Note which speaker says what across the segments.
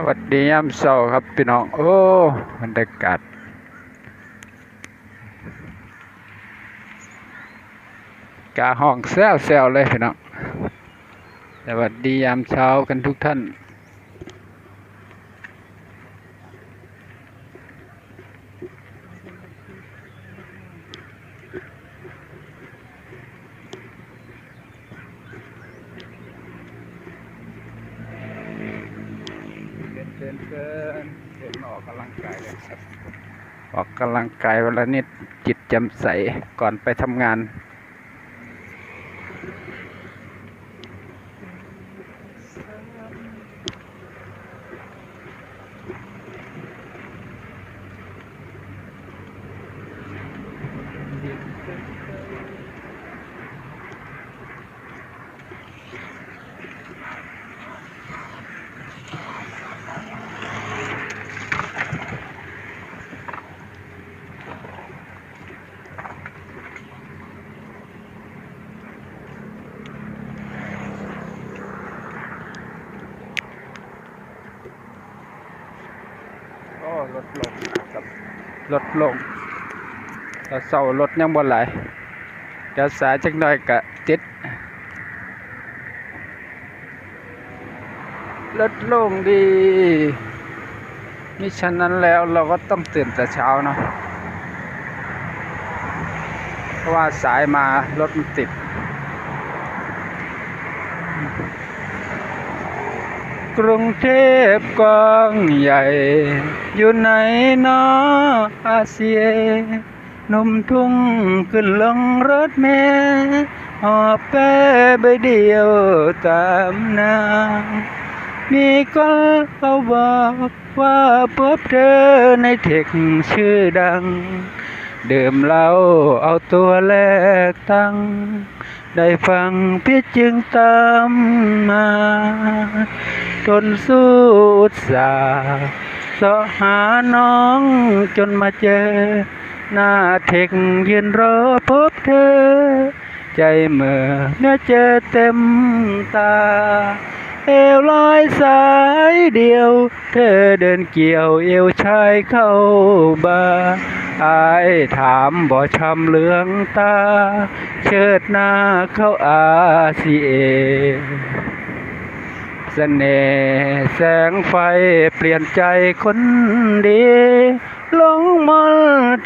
Speaker 1: สวัสดียามเช้าครับพี่น้อง โอ้บรรยากาศกาห้องแซวแซวๆเลยพี่น้องสวัสดียามเช้ากันทุกท่าน เดินเดินออกกำลังกายเลยครับ ออกกำลังกายวันละนิดจิตแจ่มใสก่อนไปทำงาน ดลงนะครับลดลงแต่เสารถยังบ่ไหลเดี๋ยวสายจักหน่อยกะติดลดลงดีมิฉะนั้นแล้วเราก็ต้องตื่นแต่เช้าเนาะเพราะว่าสายมารถมันติด กรุงเทพกว้างใหญ่ อยู่ไหนนาะอาเซียนุ่มทุ่งขึ้นลงรถเมล์หอบแป้ใบเดียวตามนางมีก็เขาบอกว่าพบเธอในเทคชื่อดัง ดื่มเหล้าเอาตัวแลกตังได้ฟังพี่จึงตามมาทนสู้อุตสาห์สาะหาน้องจนมาเจอ หน้าเทคยืนรอพบเธอ ใจเมื่อเมื่อเจอเต็มตา เอวลอยสายเดียว เธอเดินเกี่ยวเอวชายเข้าบา อายถามบ่ช้ำเหลืองตา เชิดหน้าเข้าอาซีเอเสน่ห์แสงไฟเปลี่ยนใจคนดีลงมอล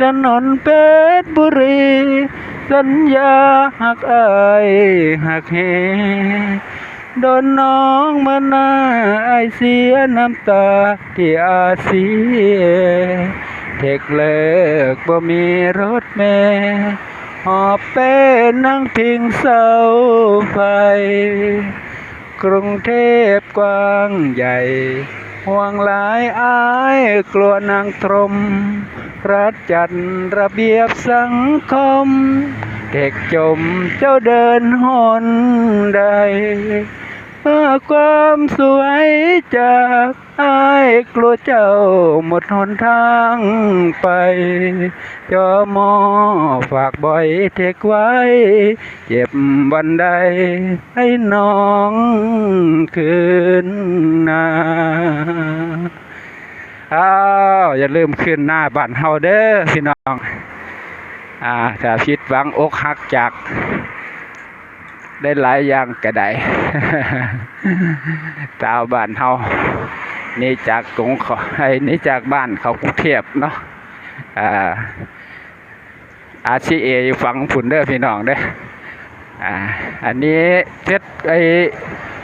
Speaker 1: ถนนเพชรบุรี สัญญาหักอายหักเฮโดนน้องมาหน้าไอเสียน้ำตาที่อาเซีย เทกเลิกบ่มีรถเมล์หอบเป้นั่งพิงเสาไฟ กรุงเทพกว้างใหญ่ ห่วงหลายอายกลัวนางตรม รัฐจัดระเบียบสังคม เด็กจมเจ้าเดินหนใดเมื่อความสวยจากอา กลัวเจ้าหมดหนทางไป จอมอฝากบ่อยเทกไว้ เจ็บวันใด ให้น้องคืนนาอ้าวอย่าลืมขึ้นหน้าบ้านเฮาเด้อพี่น้อง อ่าถ้าผิดหวังอกหักจาก ได้หลายอย่างก็ได้ชาวบ้านเฮา นี่จากกรุงขาไอ้นี่จากบ้านเขากรุงเทพเนาะอ่าอาชีเออยู่ฝั่งผุนเด้อพี่น้องเด้ออ่าอันนี้เพชรไอ้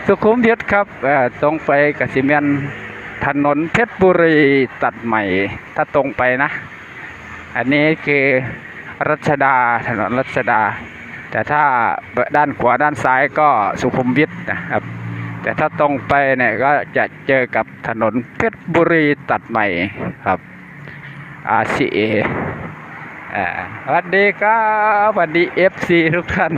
Speaker 1: สุขุมวิทครับอ่อตรงไปกสิเมนถนนเพชรบุรีตัดใหม่ ถ้าตรงไปนะ อันนี้คือรัชดาถนนรัชดา แต่ถ้าด้านขวาด้านซ้ายก็สุขุมวิทนะครับ แต่ถ้าตรงไปเนี่ยก็จะเจอกับถนนเพชรบุรีตัดใหม่ครับ RCA อ่าสวัสดีครับสวัสดี FC ทุกท่าน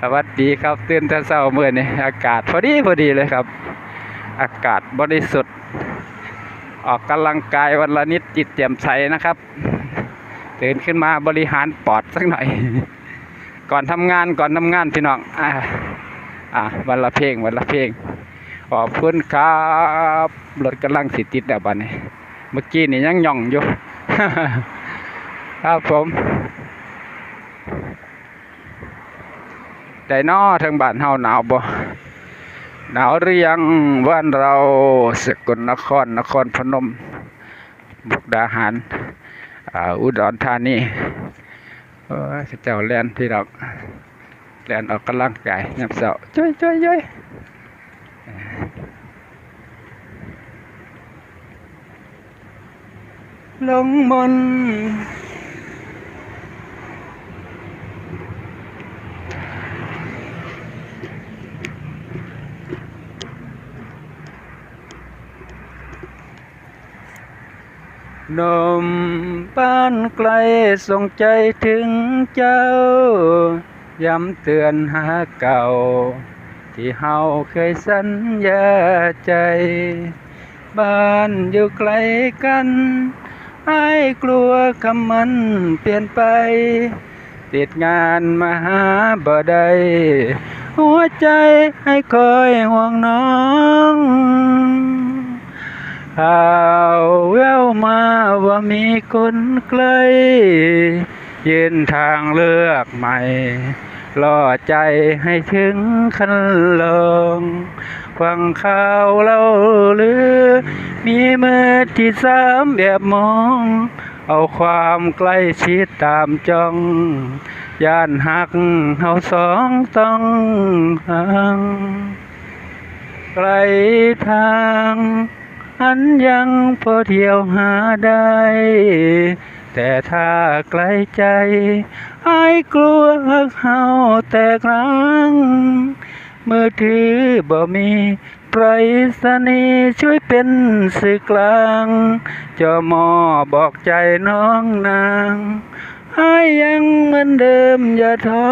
Speaker 1: สวัสดีครับตื่นแต่เช้าเมื่อนี้อากาศพอดีพอดีเลยครับ อากาศบริสุทธิ์ ออกกำลังกายวันละนิดจิตแจ่มใสนะครับ ตื่นขึ้นมาบริหารปอดสักหน่อย ก่อนทำงานก่อนทำงานพี่น้องอ่า อ่าวันละเพลงวันละเพลงขอบคุณครับรถกำลังสิติดแล้วบัดนี้ เมื่อกี้นี่ยังย่องอยู่ครับผมได้นอทางบ้านเฮาหนาวบ่หนาวหรือยังบ้านเราสกลนครนครพนมมุกดาหารอ,อุดรธานีเจ้าแลนพี่ดอ กแลนออกกำลังกายยามเช้าจ้อยจ้อยจ้อยลงมนต์นมป้านไกลส่งใจถึงเจ้า ย้ำเตือนหาเก่า ที่เฮาเคยสัญญาใจ บ้านอยู่ไกลกันไอ้กลัวคำมันเปลี่ยนไป ติดงานมาหาบ่ได้หัวใจให้คอยห่วงน้องข่าวแววมาว่ามีคนใกล้ ยืนทางเลือกใหม่ล่อใจให้ถึงคันลงฟังข่าวเล่าลือ มีมือที่สามแบบมอง เอาความใกล้ชิดตามจ้อง ย่านหักเฮาสองต้องห่างไกลทาง อันยังพอเที่ยวหาได้ แต่ถ้าไกลใจไอ้ายกลัวหักเฮาแต่ครั้ง มือถือบ่มีไปรษณีย์ช่วยเป็นสื่อกลางจอมอบอกใจน้องนางให้ยังเหมือนเดิมอย่าท้อ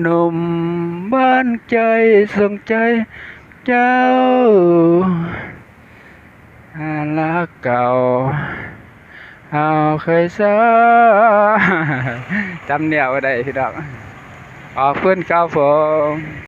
Speaker 1: หนุ่มบ้านใจส่งใจ เจ้าอาลักเก่า เอาเคยซาจำเนียวได้พี่ดอกขอบคุณครับผม